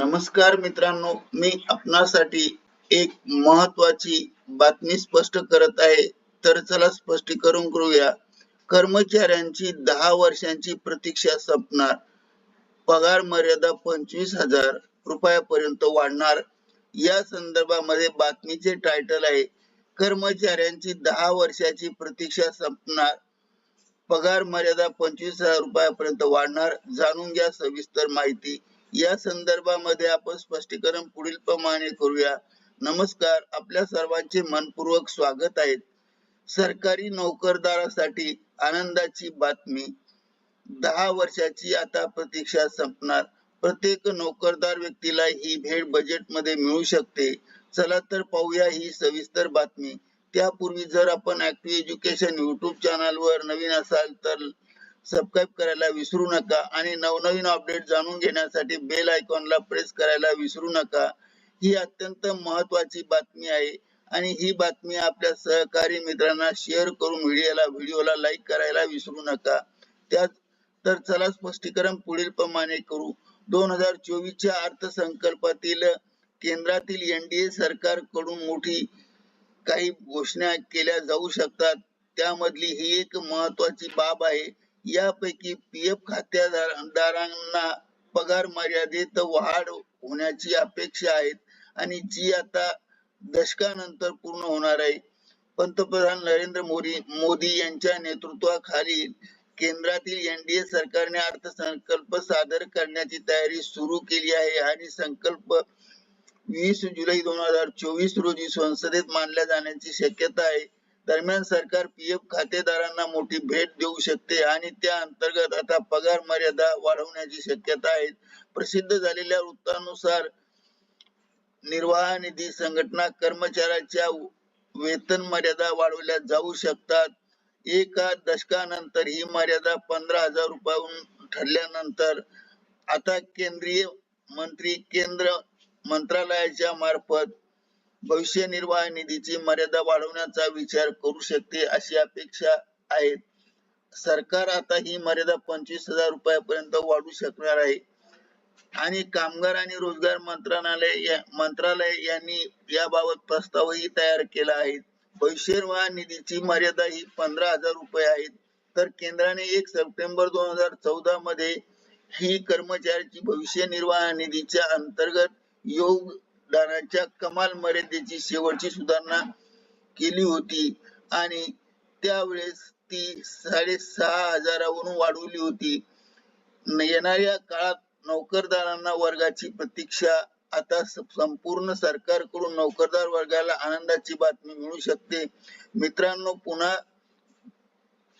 नमस्कार मित्रांनो मी आपणासाठी एक महत्वाची बातमी स्पष्ट करत आहे. तर चला स्पष्टीकरण करूया. कर्मचाऱ्यांची दहा वर्षांची प्रतीक्षा संपणार. पगार मर्यादा पंचवीस हजार रुपयापर्यंत वाढणार. या संदर्भामध्ये बातमीचे टायटल आहे कर्मचाऱ्यांची दहा वर्षाची प्रतीक्षा संपणार. पगार मर्यादा पंचवीस हजार रुपयापर्यंत वाढणार. जाणून घ्या सविस्तर माहिती. या संदर्भामध्ये आपण स्पष्टीकरण पुढील प्रमाणे करूया. नमस्कार आपल्या सर्वांचे मनपूर्वक स्वागत आहे. सरकारी नोकरदारासाठी आनंदाची बातमी. दहा वर्षाची आता प्रतीक्षा संपणार. प्रत्येक नोकरदार व्यक्तीला ही भेट बजेटमध्ये मिळू शकते. चला तर पाहूया ही सविस्तर बातमी. त्यापूर्वी जर आपण ऍक्टिव्ह एज्युकेशन युट्यूब चॅनल वर नवीन असाल तर सबस्क्राईब करायला विसरू नका आणि नवनवीन अपडेट जाणून घेण्यासाठी बेल आयकॉनला प्रेस करायला विसरू नका. ही अत्यंत महत्वाची बातमी आहे आणि ही बातमी आपल्या सहकारी मित्रांना शेअर करून व्हिडिओला व्हिडिओला लाईक करायला विसरू नका. त्यात तर चला स्पष्टीकरण पुढील प्रमाणे करू. दोन हजार चोवीसच्या अर्थसंकल्पातील केंद्रातील एनडीए सरकारकडून मोठी काही घोषणा केल्या जाऊ शकतात. त्यामधली ही एक महत्वाची बाब आहे. यापैकी पी एफ खात्यादारांना पगार मर्यादेत वाढ होण्याची अपेक्षा आहे आणि जी आता दशकानंतर पूर्ण होणार आहे. पंतप्रधान नरेंद्र मोदी मोदी यांच्या नेतृत्वाखाली केंद्रातील एनडीए सरकारने अर्थसंकल्प सादर करण्याची तयारी सुरू केली आहे आणि संकल्प वीस जुलै दोन हजार चोवीस रोजी संसदेत मांडल्या जाण्याची शक्यता आहे. दरम्यान सरकार पीएफ खातेदारांना मोठी भेट देऊ शकते आणि त्या अंतर्गत आता पगार मर्यादा वाढवण्याची शक्यता आहे. प्रसिद्ध झालेल्या वृत्तानुसार निर्वाह निधी संघटना कर्मचाऱ्याच्या वेतन मर्यादा वाढवल्या जाऊ शकतात. एका दशकानंतर ही मर्यादा पंधरा हजार रुपयाहून ठरल्यानंतर आता केंद्रीय मंत्री केंद्र मंत्रालयाच्या मार्फत भविष्य निर्वाह निधीची मर्यादा वाढवण्याचा विचार करू शकते अशी अपेक्षा आहे सरकार आता ही मर्यादा पंचवीस हजार रुपयापर्यंत वाढू शकणार आहे. आणि कामगार आणि रोजगार मंत्रालय मंत्रालय यांनी याबाबत प्रस्तावही तयार केला आहे. भविष्य निर्वाह निधीची मर्यादा ही पंधरा हजार रुपये आहे तर केंद्राने एक सप्टेंबर दोन हजार चौदा मध्ये ही कर्मचाऱ्याची भविष्य निर्वाह निधीच्या अंतर्गत योगदानाच्या कमाल मर्यादेची शेवटची सुधारणा केली होती. आणि त्यावेळेस ती साडेसहा हजारावरून वाढवली होती. येणाऱ्या काळात नोकरदारांना वर्गाची प्रतीक्षा आता संपूर्ण सरकारकडून नोकरदार वर्गाला आनंदाची बातमी मिळू शकते. मित्रांनो पुन्हा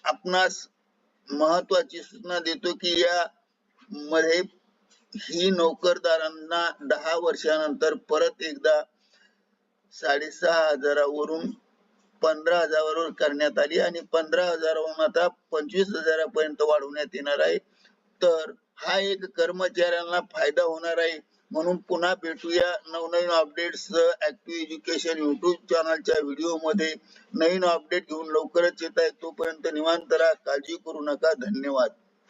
आपणास महत्वाची सूचना देतो की या मध्ये ही नोकरदारांना दहा वर्षानंतर परत एकदा साडेसहा हजारावरून पंधरा हजारावर करण्यात आली आणि पंधरा हजारावरून आता पंचवीस हजारापर्यंत वाढवण्यात येणार आहे. तर हा एक कर्मचाऱ्यांना फायदा होणार आहे. म्हणून पुन्हा भेटूया नवनवीन अपडेट्स ऍक्टिव्ह एज्युकेशन युट्यूब चॅनलच्या व्हिडिओमध्ये. नवीन अपडेट घेऊन लवकरच येत आहे. तोपर्यंत निवांत राहा. काळजी करू नका. धन्यवाद.